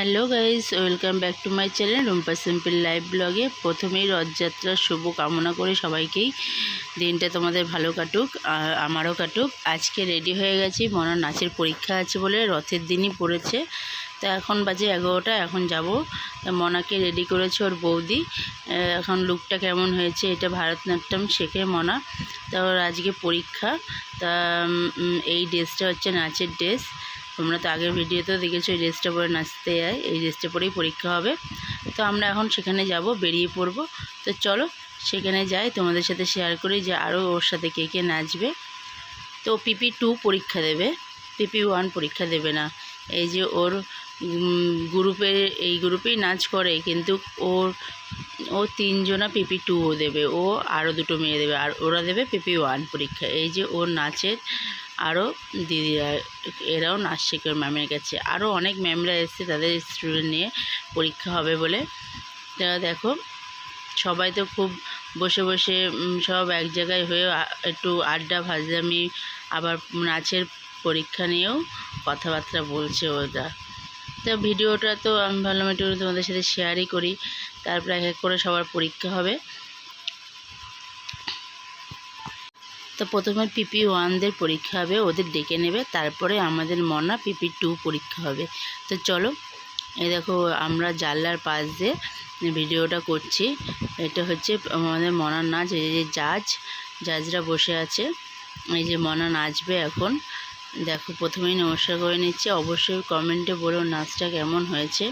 Hello guys, welcome back to my channel Rumpa simple live ব্লগে। প্রথমেই রথযাত্রার শুভ কামনা করে সবাইকেই। দিনটা তোমাদের ভালো কাটুক আর আমারও কাটুক। আজকে রেডি হয়ে গেছি মনার নাচের পরীক্ষা আছে বলে রথের দিনই পড়েছে। তা এখন বাজে এগারোটা, এখন যাব। মনাকে রেডি করেছে ওর বৌদি। এখন লুকটা কেমন হয়েছে এটা ভারতনাট্যম শেখে মনা। তা ওর আজকে পরীক্ষা। তা এই ড্রেসটা হচ্ছে নাচের ড্রেস তোমরা তো আগের ভিডিওতেও দেখেছ এই ড্রেসটা পরে নাচতে যায়, এই ড্রেসটা পরেই পরীক্ষা হবে। তো আমরা এখন সেখানে যাব, বেরিয়ে পড়ব। তো চলো, সেখানে যাই, তোমাদের সাথে শেয়ার করি যে আরও ওর সাথে কে কে নাচবে। তো পিপি টু পরীক্ষা দেবে। পিপি ওয়ান পরীক্ষা দেবে না। এই যে ওর গ্রুপে, এই গ্রুপেই নাচ করে, কিন্তু ওর, ও তিনজনা পিপি টুও দেবে। ও আরও দুটো মেয়ে দেবে, আর ওরা দেবে পিপি ওয়ান পরীক্ষা। এই যে ওর নাচের আরও দিদিরা, এরাও নাচ শেখে ম্যামের কাছে। আরও অনেক ম্যামরা এসছে তাদের স্টুডেন্ট নিয়ে পরীক্ষা হবে বলে। তা দেখো, সবাই তো খুব বসে বসে সব এক জায়গায় হয়ে একটু আড্ডা ভাজামি আবার নাচের পরীক্ষা নিয়েও কথাবার্তা বলছে ওরা। তো ভিডিওটা তো আমি ভাবলাম একটু তোমাদের সাথে শেয়ারই করি। তারপরে এক এক করে সবার পরীক্ষা হবে। তো প্রথমে পিপি ওয়ানদের পরীক্ষা হবে, ওদের ডেকে নেবে, তারপরে আমাদের মনা পিপি টু পরীক্ষা হবে। তো চলো এই দেখো আমরা জানলার পাশ দিয়ে ভিডিওটা করছি। এটা হচ্ছে আমাদের মনার নাচ, এই যে জাজ, জাজরা বসে আছে। এই যে মনা নাচবে এখন। দেখো, প্রথমেই নমস্কার করে নিচ্ছে। অবশ্যই কমেন্টে বলো নাচটা কেমন হয়েছে।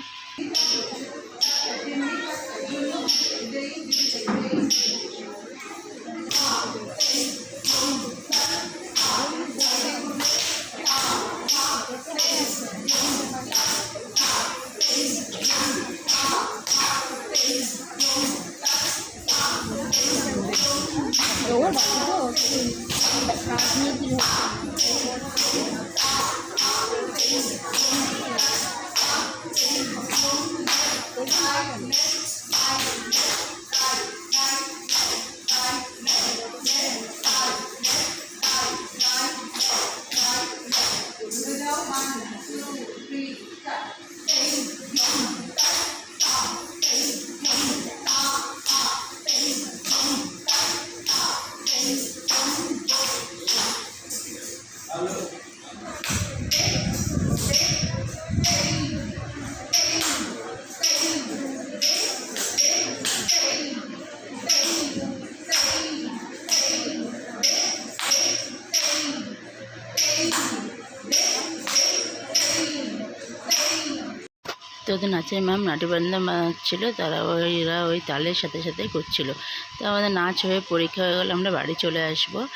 তো ওদের নাচের ম্যাম নাট্যবান্ধা ছিল, তারা ওইরা ওই তালের সাথে সাথে করছিল। তো আমাদের নাচ হয়ে পরীক্ষা হয়ে গেলে, আমরা বাড়ি চলে আসব।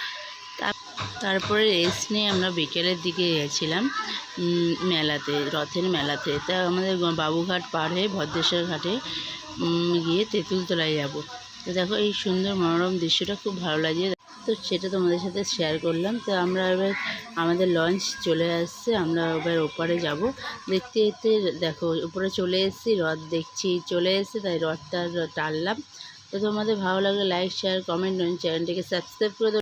তার- তারপরে রেস্ট নিয়ে আমরা বিকেলের দিকে গেছিলাম মেলাতে, রথের মেলাতে। তা আমাদের বাবুঘাট পার হয়ে ভদ্রেশ্বর ঘাটে গিয়ে তেঁতুলতলায় যাব। তো দেখো এই সুন্দর মনোরম দৃশ্যটা খুব ভালো লাগে তো সেটা তোমাদের সাথে শেয়ার করলাম। তো আমরা এবার আমাদের লঞ্চ চলে আসছে, আমরা এবার ওপারে যাব। দেখতে দেখতে দেখো উপরে চলে এসেছি, রথ দেখছি, চলে এসেছে, তাই রথটা টানলাম। তো তোমাদের ভালো লাগলে লাইক শেয়ার কমেন্ট চ্যানেলটিকে সাবস্ক্রাইব করে